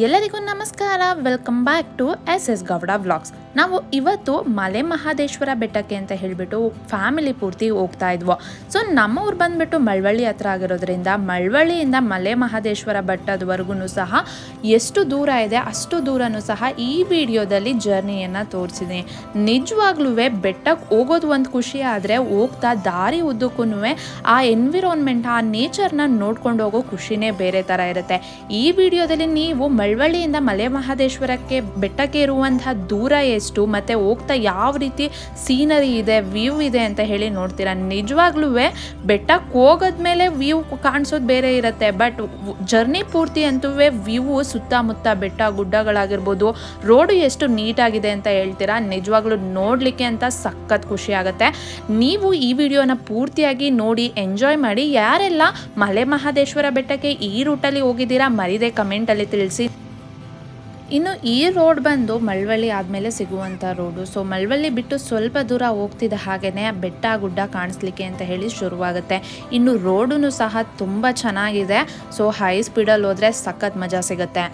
ಎಲ್ಲರಿಗೂ ನಮಸ್ಕಾರ. Welcome back to S S Gowda vlogs ನಾವು ಇವತ್ತು ಮಲೆ ಮಹಾದೇಶ್ವರ ಬೆಟ್ಟಕ್ಕೆ ಅಂತ ಹೇಳಿಬಿಟ್ಟು ಫ್ಯಾಮಿಲಿ ಪೂರ್ತಿ ಹೋಗ್ತಾ ಇದ್ವು. ಸೊ ನಮ್ಮ ಊರು ಬಂದ್ಬಿಟ್ಟು ಮಳವಳ್ಳಿ ಹತ್ರ ಆಗಿರೋದ್ರಿಂದ ಮಳವಳ್ಳಿಯಿಂದ ಮಲೆ ಮಹಾದೇಶ್ವರ ಬೆಟ್ಟದವರೆಗೂ ಸಹ ಎಷ್ಟು ದೂರ ಇದೆ, ಅಷ್ಟು ದೂರನೂ ಸಹ ಈ ವಿಡಿಯೋದಲ್ಲಿ ಜರ್ನಿಯನ್ನು ತೋರಿಸಿದೆ. ನಿಜವಾಗ್ಲೂ ಬೆಟ್ಟಕ್ಕೆ ಹೋಗೋದು ಒಂದು ಖುಷಿ ಆದರೆ ಹೋಗ್ತಾ ದಾರಿ ಉದ್ದಕ್ಕೂ ಆ ಎನ್ವಿರಾನ್ಮೆಂಟ್ ಆ ನೇಚರ್ನ ನೋಡ್ಕೊಂಡು ಹೋಗೋ ಖುಷಿನೇ ಬೇರೆ ಥರ ಇರುತ್ತೆ. ಈ ವಿಡಿಯೋದಲ್ಲಿ ನೀವು ಮಳವಳ್ಳಿಯಿಂದ ಮಲೆ ಮಹದೇಶ್ವರಕ್ಕೆ ಬೆಟ್ಟಕ್ಕೆ ಇರುವಂತಹ ದೂರ ಎಷ್ಟು, ಮತ್ತು ಹೋಗ್ತಾ ಯಾವ ರೀತಿ ಸೀನರಿ ಇದೆ, ವ್ಯೂ ಇದೆ ಅಂತ ಹೇಳಿ ನೋಡ್ತೀರಾ? ನಿಜವಾಗ್ಲೂ ಬೆಟ್ಟಕ್ಕೆ ಹೋಗೋದ್ಮೇಲೆ ವ್ಯೂ ಕಾಣಿಸೋದು ಬೇರೆ ಇರುತ್ತೆ, ಬಟ್ ಜರ್ನಿ ಪೂರ್ತಿ ಅಂತೂ ವ್ಯೂ ಸುತ್ತಮುತ್ತ ಬೆಟ್ಟ ಗುಡ್ಡಗಳಾಗಿರ್ಬೋದು, ರೋಡು ಎಷ್ಟು ನೀಟಾಗಿದೆ ಅಂತ ಹೇಳ್ತೀರಾ? ನಿಜವಾಗ್ಲೂ ನೋಡಲಿಕ್ಕೆ ಅಂತ ಸಖತ್ ಖುಷಿ ಆಗುತ್ತೆ. ನೀವು ಈ ವಿಡಿಯೋನ ಪೂರ್ತಿಯಾಗಿ ನೋಡಿ, ಎಂಜಾಯ್ ಮಾಡಿ, ಯಾರೆಲ್ಲ ಮಲೆ ಮಹದೇಶ್ವರ ಬೆಟ್ಟಕ್ಕೆ ಈ ರೂಟಲ್ಲಿ ಹೋಗಿದ್ದೀರಾ, ಮರಿದೆ ಕಮೆಂಟಲ್ಲಿ ತಿಳಿಸಿ. ಇನ್ನು ಈ ರೋಡ್ ಬಂದು ಮಳವಳ್ಳಿ ಆದಮೇಲೆ ಸಿಗುವಂಥ ರೋಡು. ಸೊ ಮಳವಳ್ಳಿ ಬಿಟ್ಟು ಸ್ವಲ್ಪ ದೂರ ಹೋಗ್ತಿದ್ದ ಹಾಗೆಯೇ ಬೆಟ್ಟ ಗುಡ್ಡ ಕಾಣಿಸ್ಲಿಕ್ಕೆ ಅಂತ ಹೇಳಿ ಶುರುವಾಗುತ್ತೆ. ಇನ್ನು ರೋಡು ಸಹ ತುಂಬ ಚೆನ್ನಾಗಿದೆ. ಸೊ ಹೈ ಸ್ಪೀಡಲ್ಲಿ ಹೋದರೆ ಸಖತ್ ಮಜಾ ಸಿಗುತ್ತೆ.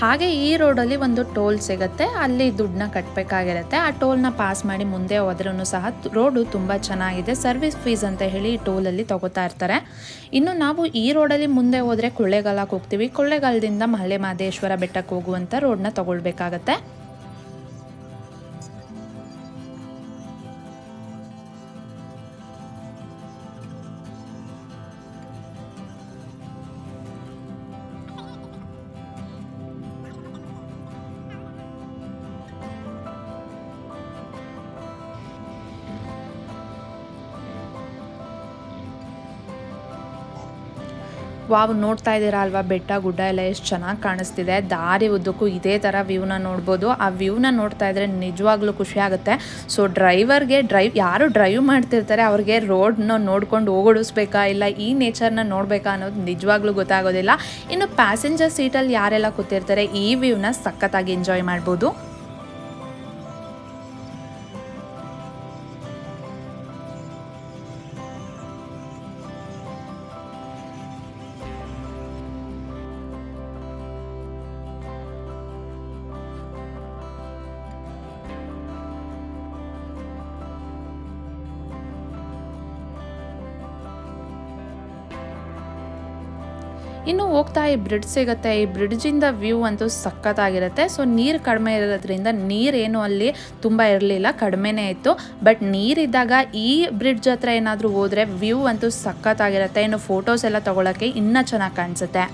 ಹಾಗೆ ಈ ರೋಡಲ್ಲಿ ಒಂದು ಟೋಲ್ ಸಿಗುತ್ತೆ. ಅಲ್ಲಿ ದುಡ್ಡನ್ನ ಕಟ್ಟಬೇಕಾಗಿರುತ್ತೆ ಆ ಟೋಲ್ನ ಪಾಸ್ ಮಾಡಿ ಮುಂದೆ ಹೋದ್ರೂ ಸಹ ರೋಡು ತುಂಬ ಚೆನ್ನಾಗಿದೆ. ಸರ್ವಿಸ್ ಫೀಸ್ ಅಂತ ಹೇಳಿ ಈ ಟೋಲಲ್ಲಿ ತಗೋತಾ ಇರ್ತಾರೆ. ಇನ್ನು ನಾವು ಈ ರೋಡಲ್ಲಿ ಮುಂದೆ ಹೋದರೆ ಕೊಳ್ಳೇಗಾಲಕ್ಕೆ ಹೋಗ್ತೀವಿ. ಕೊಳ್ಳೇಗಾಲದಿಂದ ಮಹಲೆ ಮಹದೇಶ್ವರ ಬೆಟ್ಟಕ್ಕೆ ಹೋಗುವಂಥ ರೋಡನ್ನ ತಗೊಳ್ಬೇಕಾಗತ್ತೆ. ವಾವ್, ನೋಡ್ತಾ ಇದ್ದೀರಾ ಅಲ್ವಾ? ಬೆಟ್ಟ, ಗುಡ್ಡ ಎಲ್ಲ ಎಷ್ಟು ಚೆನ್ನಾಗಿ ಕಾಣಿಸ್ತಿದೆ. ದಾರಿ ಉದ್ದಕ್ಕೂ ಇದೇ ಥರ ವ್ಯೂನ ನೋಡ್ಬೋದು. ಆ ವ್ಯೂನ ನೋಡ್ತಾ ಇದ್ರೆ ನಿಜವಾಗ್ಲೂ ಖುಷಿ ಆಗುತ್ತೆ. ಸೊ ಡ್ರೈವರ್ಗೆ ಡ್ರೈವ್ ಯಾರು ಡ್ರೈವ್ ಮಾಡ್ತಿರ್ತಾರೆ, ಅವ್ರಿಗೆ ರೋಡ್ನ ನೋಡ್ಕೊಂಡು ಓಗಡಿಸ್ಬೇಕಾ ಇಲ್ಲ ಈ ನೇಚರ್ನ ನೋಡಬೇಕಾ ಅನ್ನೋದು ನಿಜವಾಗ್ಲೂ ಗೊತ್ತಾಗೋದಿಲ್ಲ. ಇನ್ನು ಪ್ಯಾಸೆಂಜರ್ ಸೀಟಲ್ಲಿ ಯಾರೆಲ್ಲ ಕೂತಿರ್ತಾರೆ, ಈ ವ್ಯೂನ ಸಖತ್ತಾಗಿ ಎಂಜಾಯ್ ಮಾಡ್ಬೋದು. ಇನ್ನು ಹೋಗ್ತಾ ಈ ಬ್ರಿಡ್ಜ್ ಸಿಗುತ್ತೆ. ಈ ಬ್ರಿಡ್ಜಿಂದ ವ್ಯೂ ಅಂತೂ ಸಖತ್ತಾಗಿರುತ್ತೆ. ಸೊ ನೀರು ಕಡಿಮೆ ಇರೋದ್ರಿಂದ ನೀರೇನು ಅಲ್ಲಿ ತುಂಬ ಇರಲಿಲ್ಲ, ಕಡಿಮೆನೇ ಇತ್ತು. ಬಟ್ ನೀರಿದ್ದಾಗ ಈ ಬ್ರಿಡ್ಜ್ ಹತ್ರ ಏನಾದರೂ ಹೋದರೆ ವ್ಯೂ ಅಂತೂ ಸಖತ್ತಾಗಿರುತ್ತೆ. ಇನ್ನು ಫೋಟೋಸ್ ಎಲ್ಲ ತೊಗೊಳಕ್ಕೆ ಇನ್ನೂ ಚೆನ್ನಾಗಿ ಕಾಣಿಸುತ್ತೆ.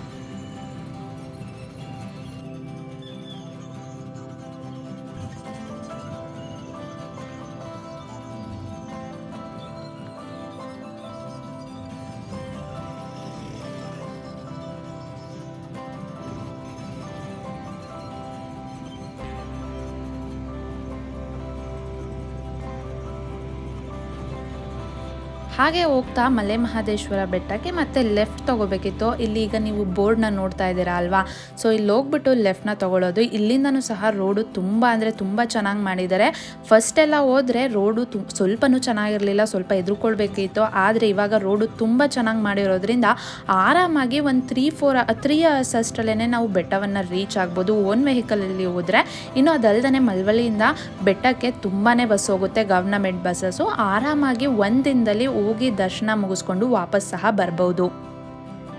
ಹಾಗೆ ಹೋಗ್ತಾ ಮಲೆ ಮಹದೇಶ್ವರ ಬೆಟ್ಟಕ್ಕೆ ಮತ್ತೆ ಲೆಫ್ಟ್ ತಗೋಬೇಕಿತ್ತು. ಇಲ್ಲಿ ಈಗ ನೀವು ಬೋರ್ಡ್ನ ನೋಡ್ತಾ ಇದ್ದೀರಾ ಅಲ್ವಾ? ಸೊ ಇಲ್ಲಿ ಹೋಗ್ಬಿಟ್ಟು ಲೆಫ್ಟ್ನ ತಗೊಳ್ಳೋದು ಇಲ್ಲಿಂದನೂ ಸಹ ರೋಡು ತುಂಬ ಅಂದರೆ ತುಂಬ ಚೆನ್ನಾಗಿ ಮಾಡಿದ್ದಾರೆ. ಫಸ್ಟ್ ಎಲ್ಲ ಹೋದರೆ ರೋಡು ತು ಸ್ವಲ್ಪನೂ ಚೆನ್ನಾಗಿರಲಿಲ್ಲ, ಸ್ವಲ್ಪ ಎದುರುಕೊಳ್ಬೇಕಿತ್ತು ಆದರೆ ಇವಾಗ ರೋಡು ತುಂಬ ಚೆನ್ನಾಗಿ ಮಾಡಿರೋದ್ರಿಂದ ಆರಾಮಾಗಿ ಒಂದು ತ್ರೀ ಫೋರ್ ತ್ರೀ ಅವರ್ಸ್ ಅಷ್ಟರಲ್ಲೇ ನಾವು ಬೆಟ್ಟವನ್ನು ರೀಚ್ ಆಗ್ಬೋದು. ಓನ್ ವೆಹಿಕಲಲ್ಲಿ ಹೋದರೆ ಇನ್ನು ಅದಲ್ಲದೆ ಮಲ್ವಳ್ಳಿಯಿಂದ ಬೆಟ್ಟಕ್ಕೆ ತುಂಬಾ ಬಸ್ ಹೋಗುತ್ತೆ ಗವರ್ನಮೆಂಟ್ ಬಸ್ಸಸ್ಸು ಆರಾಮಾಗಿ ಒಂದು ದಿನದಲ್ಲಿ ಹೋಗಿ ದರ್ಶನ ಮುಗಿಸ್ಕೊಂಡು ವಾಪಸ್ ಸಹ ಬರ್ಬೋದು.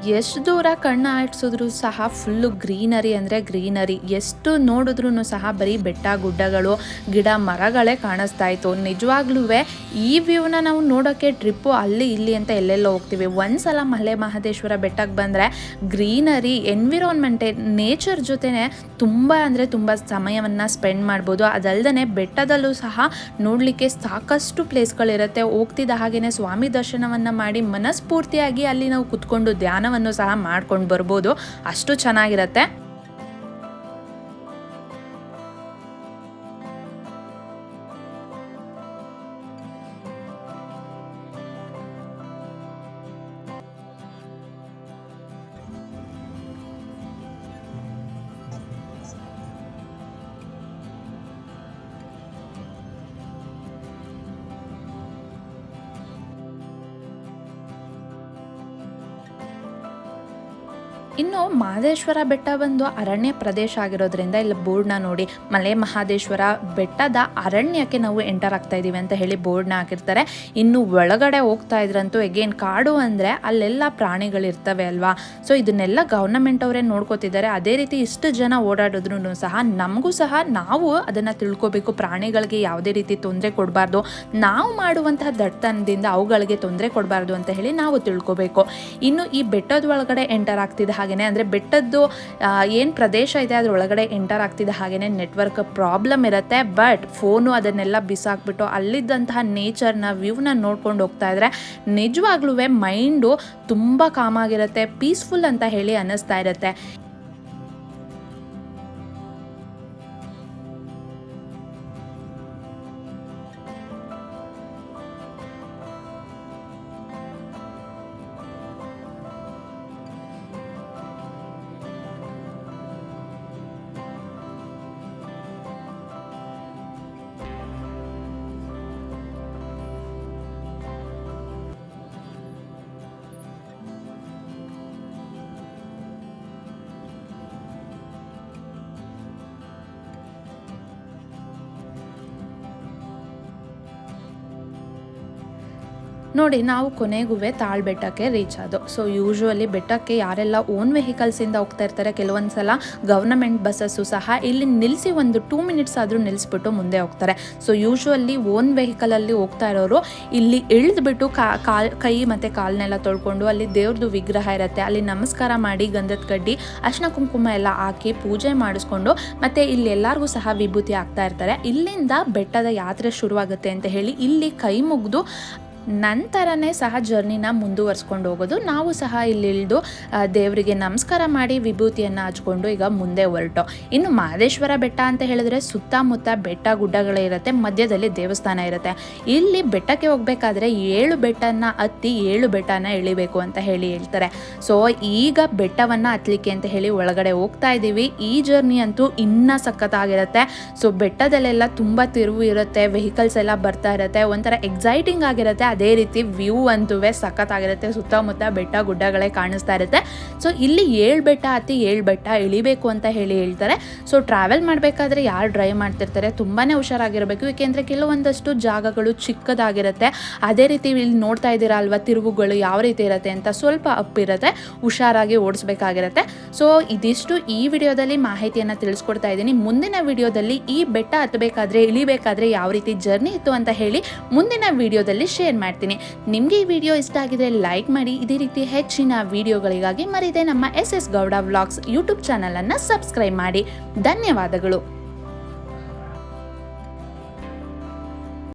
ಎಷ್ಟು ದೂರ ಕಣ್ಣು ಆಡಿಸಿದ್ರು ಸಹ ಫುಲ್ಲು ಗ್ರೀನರಿ ಅಂದರೆ ಗ್ರೀನರಿ ಎಷ್ಟು ನೋಡಿದ್ರೂ ಸಹ ಬರೀ ಬೆಟ್ಟ ಗುಡ್ಡಗಳು, ಗಿಡ ಮರಗಳೇ ಕಾಣಿಸ್ತಾ ಇತ್ತು. ನಿಜವಾಗ್ಲೂ ಈ ವ್ಯೂನ ನಾವು ನೋಡೋಕ್ಕೆ ಟ್ರಿಪ್ಪು ಅಲ್ಲಿ ಇಲ್ಲಿ ಅಂತ ಎಲ್ಲೆಲ್ಲೋ ಹೋಗ್ತೀವಿ. ಒಂದ್ಸಲ ಮಲೆ ಮಹದೇಶ್ವರ ಬೆಟ್ಟಕ್ಕೆ ಬಂದರೆ ಗ್ರೀನರಿ ಎನ್ವಿರಾನ್ಮೆಂಟೇ ನೇಚರ್ ಜೊತೆನೆ ತುಂಬ ಅಂದರೆ ತುಂಬ ಸಮಯವನ್ನು ಸ್ಪೆಂಡ್ ಮಾಡ್ಬೋದು. ಅದಲ್ಲದೆ ಬೆಟ್ಟದಲ್ಲೂ ಸಹ ನೋಡಲಿಕ್ಕೆ ಸಾಕಷ್ಟು ಪ್ಲೇಸ್ಗಳಿರುತ್ತೆ ಹೋಗ್ತಿದ್ದ ಹಾಗೆಯೇ ಸ್ವಾಮಿ ದರ್ಶನವನ್ನು ಮಾಡಿ ಮನಸ್ಫೂರ್ತಿಯಾಗಿ ಅಲ್ಲಿ ನಾವು ಕುತ್ಕೊಂಡು ಸಹ ಮಾಡ್ಕೊಂಡು ಬರ್ಬೋದು. ಅಷ್ಟು ಚೆನ್ನಾಗಿರುತ್ತೆ. ಇನ್ನು ಮಹದೇಶ್ವರ ಬೆಟ್ಟ ಬಂದು ಅರಣ್ಯ ಪ್ರದೇಶ ಆಗಿರೋದ್ರಿಂದ ಇಲ್ಲಿ ಬೋರ್ಡ್ನ ನೋಡಿ, ಮಲೆ ಮಹಾದೇಶ್ವರ ಬೆಟ್ಟದ ಅರಣ್ಯಕ್ಕೆ ನಾವು ಎಂಟರ್ ಆಗ್ತಾ ಇದ್ದೀವಿ ಅಂತ ಹೇಳಿ ಬೋರ್ಡ್ನ ಹಾಕಿರ್ತಾರೆ. ಇನ್ನು ಒಳಗಡೆ ಹೋಗ್ತಾ ಇದ್ರಂತೂ ಎಗೇನ್ ಕಾಡು ಅಂದರೆ ಅಲ್ಲೆಲ್ಲ ಪ್ರಾಣಿಗಳಿರ್ತವೆ ಅಲ್ವಾ? ಸೊ ಇದನ್ನೆಲ್ಲ ಗೌರ್ನಮೆಂಟ್ ಅವರೇ ನೋಡ್ಕೋತಿದ್ದಾರೆ. ಅದೇ ರೀತಿ ಇಷ್ಟು ಜನ ಓಡಾಡಿದ್ರು ಸಹ ನಮಗೂ ಸಹ ನಾವು ಅದನ್ನು ತಿಳ್ಕೊಬೇಕು. ಪ್ರಾಣಿಗಳಿಗೆ ಯಾವುದೇ ರೀತಿ ತೊಂದರೆ ಕೊಡಬಾರ್ದು. ನಾವು ಮಾಡುವಂತಹ ದಟ್ಟತನದಿಂದ ಅವುಗಳಿಗೆ ತೊಂದರೆ ಕೊಡಬಾರ್ದು ಅಂತ ಹೇಳಿ ನಾವು ತಿಳ್ಕೊಬೇಕು. ಇನ್ನು ಈ ಬೆಟ್ಟದ ಒಳಗಡೆ ಎಂಟರ್ ಆಗ್ತಿದ್ದ ಹಾಗೆಯೇ ಅಂದರೆ ಬೆಟ್ಟದ್ದು ಏನು ಪ್ರದೇಶ ಇದೆ ಅದರೊಳಗಡೆ ಎಂಟರ್ ಆಗ್ತಿದ್ದ ಹಾಗೆಯೇ ನೆಟ್ವರ್ಕ್ ಪ್ರಾಬ್ಲಮ್ ಇರುತ್ತೆ. ಬಟ್ ಫೋನು ಅದನ್ನೆಲ್ಲ ಬಿಸಾಕ್ಬಿಟ್ಟು ಅಲ್ಲಿದ್ದಂತಹ ನೇಚರ್ನ ವ್ಯೂವ್ನ ನೋಡ್ಕೊಂಡು ಹೋಗ್ತಾ ಇದ್ರೆ ನಿಜವಾಗ್ಲೂ ಮೈಂಡು ತುಂಬ ಕಾಮಾಗಿರುತ್ತೆ ಪೀಸ್ಫುಲ್ ಅಂತ ಹೇಳಿ ಅನ್ನಿಸ್ತಾ ಇರುತ್ತೆ. ನೋಡಿ, ನಾವು ಕೊನೆಗೂ ತಾಳ್ ಬೆಟ್ಟಕ್ಕೆ ರೀಚ್ ಆದೋ ಸೊ ಯೂಶ್ವಲಿ ಬೆಟ್ಟಕ್ಕೆ ಯಾರೆಲ್ಲ ಓನ್ ವೆಹಿಕಲ್ಸಿಂದ ಹೋಗ್ತಾ ಇರ್ತಾರೆ ಕೆಲವೊಂದು ಸಲ ಗವರ್ನಮೆಂಟ್ ಬಸ್ಸಸ್ಸು ಸಹ ಇಲ್ಲಿ ನಿಲ್ಲಿಸಿ ಒಂದು ಟೂ ಮಿನಿಟ್ಸ್ ಆದರೂ ನಿಲ್ಲಿಸ್ಬಿಟ್ಟು ಮುಂದೆ ಹೋಗ್ತಾರೆ. ಸೊ ಯೂಶ್ವಲಿ ಓನ್ ವೆಹಿಕಲಲ್ಲಿ ಹೋಗ್ತಾ ಇರೋರು ಇಲ್ಲಿ ಇಳಿದ್ಬಿಟ್ಟು ಕಾಲ್, ಕೈ ಮತ್ತು ಕಾಲನ್ನೆಲ್ಲ ತೊಳ್ಕೊಂಡು ಅಲ್ಲಿ ದೇವ್ರದ್ದು ವಿಗ್ರಹ ಇರುತ್ತೆ. ಅಲ್ಲಿ ನಮಸ್ಕಾರ ಮಾಡಿ ಗಂಧದ ಕಡ್ಡಿ, ಅರ್ಶಿನ ಕುಂಕುಮ ಎಲ್ಲ ಹಾಕಿ ಪೂಜೆ ಮಾಡಿಸ್ಕೊಂಡು ಮತ್ತು ಇಲ್ಲಿ ಎಲ್ಲರಿಗೂ ಸಹ ವಿಭೂತಿ ಆಗ್ತಾ ಇರ್ತಾರೆ. ಇಲ್ಲಿಂದ ಬೆಟ್ಟದ ಯಾತ್ರೆ ಶುರುವಾಗುತ್ತೆ ಅಂತ ಹೇಳಿ ಇಲ್ಲಿ ಕೈ ಮುಗಿದು ನಂತರನೇ ಸಹ ಜರ್ನಿನ ಮುಂದುವರ್ಸ್ಕೊಂಡು ಹೋಗೋದು. ನಾವು ಸಹ ಇಲ್ಲಿ ಇಳಿದು ದೇವರಿಗೆ ನಮಸ್ಕಾರ ಮಾಡಿ ವಿಭೂತಿಯನ್ನು ಹಚ್ಕೊಂಡು ಈಗ ಮುಂದೆ ಹೊರಟು. ಇನ್ನು ಮಹದೇಶ್ವರ ಬೆಟ್ಟ ಅಂತ ಹೇಳಿದ್ರೆ ಸುತ್ತಮುತ್ತ ಬೆಟ್ಟ ಗುಡ್ಡಗಳೇ ಇರುತ್ತೆ, ಮಧ್ಯದಲ್ಲಿ ದೇವಸ್ಥಾನ ಇರುತ್ತೆ. ಇಲ್ಲಿ ಬೆಟ್ಟಕ್ಕೆ ಹೋಗ್ಬೇಕಾದ್ರೆ ಏಳು ಬೆಟ್ಟನ ಹತ್ತಿ ಏಳು ಬೆಟ್ಟನ ಇಳಿಬೇಕು ಅಂತ ಹೇಳಿ ಹೇಳ್ತಾರೆ. ಸೊ ಈಗ ಬೆಟ್ಟವನ್ನು ಹತ್ತಲಿಕ್ಕೆ ಅಂತ ಹೇಳಿ ಒಳಗಡೆ ಹೋಗ್ತಾ ಇದ್ದೀವಿ. ಈ ಜರ್ನಿ ಅಂತೂ ಇನ್ನೂ ಸಖತ್ತಾಗಿರುತ್ತೆ. ಸೊ ಬೆಟ್ಟದಲ್ಲೆಲ್ಲ ತುಂಬ ತಿರುವು ಇರುತ್ತೆ ವೆಹಿಕಲ್ಸ್ ಎಲ್ಲ ಬರ್ತಾ ಇರುತ್ತೆ, ಒಂಥರ ಎಕ್ಸೈಟಿಂಗ್ ಆಗಿರುತ್ತೆ. ಅದೇ ರೀತಿ ವ್ಯೂ ಅಂತೂ ಸಖತ್ತಾಗಿರುತ್ತೆ, ಸುತ್ತಮುತ್ತ ಬೆಟ್ಟ ಗುಡ್ಡಗಳೇ ಕಾಣಿಸ್ತಾ ಇರುತ್ತೆ. ಸೊ ಇಲ್ಲಿ ಏಳು ಬೆಟ್ಟ ಹತ್ತಿ ಏಳು ಬೆಟ್ಟ ಇಳಿಬೇಕು ಅಂತ ಹೇಳಿ ಹೇಳ್ತಾರೆ. ಸೊ ಟ್ರಾವೆಲ್ ಮಾಡಬೇಕಾದ್ರೆ ಯಾರು ಡ್ರೈವ್ ಮಾಡ್ತಿರ್ತಾರೆ ತುಂಬಾ ಹುಷಾರಾಗಿರಬೇಕು. ಏಕೆಂದರೆ ಕೆಲವೊಂದಷ್ಟು ಜಾಗಗಳು ಚಿಕ್ಕದಾಗಿರುತ್ತೆ. ಅದೇ ರೀತಿ ಇಲ್ಲಿ ನೋಡ್ತಾ ಇದ್ದೀರಾ ಅಲ್ವಾ, ತಿರುವುಗಳು ಯಾವ ರೀತಿ ಇರುತ್ತೆ ಅಂತ ಸ್ವಲ್ಪ ಅಪ್ ಇರುತ್ತೆ, ಹುಷಾರಾಗಿ ಓಡಿಸ್ಬೇಕಾಗಿರುತ್ತೆ. ಸೊ ಇದಿಷ್ಟು ಈ ವಿಡಿಯೋದಲ್ಲಿ ಮಾಹಿತಿಯನ್ನು ತಿಳಿಸ್ಕೊಡ್ತಾ ಇದ್ದೀನಿ. ಮುಂದಿನ ವಿಡಿಯೋದಲ್ಲಿ ಈ ಬೆಟ್ಟ ಹತ್ತಬೇಕಾದ್ರೆ ಇಳಿಬೇಕಾದ್ರೆ ಯಾವ ರೀತಿ ಜರ್ನಿ ಇತ್ತು ಅಂತ ಹೇಳಿ ಮುಂದಿನ ವಿಡಿಯೋದಲ್ಲಿ ಶೇರ್ ಮಾಡ್ತೀನಿ. ನಿಮಗೆ ಈ ವಿಡಿಯೋ ಇಷ್ಟ ಆಗಿದ್ರೆ ಲೈಕ್ ಮಾಡಿ. ಇದೇ ರೀತಿ ಹೆಚ್ಚಿನ ವಿಡಿಯೋಗಳಿಗಾಗಿ ಮರಿದೆ ನಮ್ಮ S S Gowda vlogs YouTube ಚಾನಲನ್ನು ಸಬ್ಸ್ಕ್ರೈಬ್ ಮಾಡಿ. ಧನ್ಯವಾದಗಳು.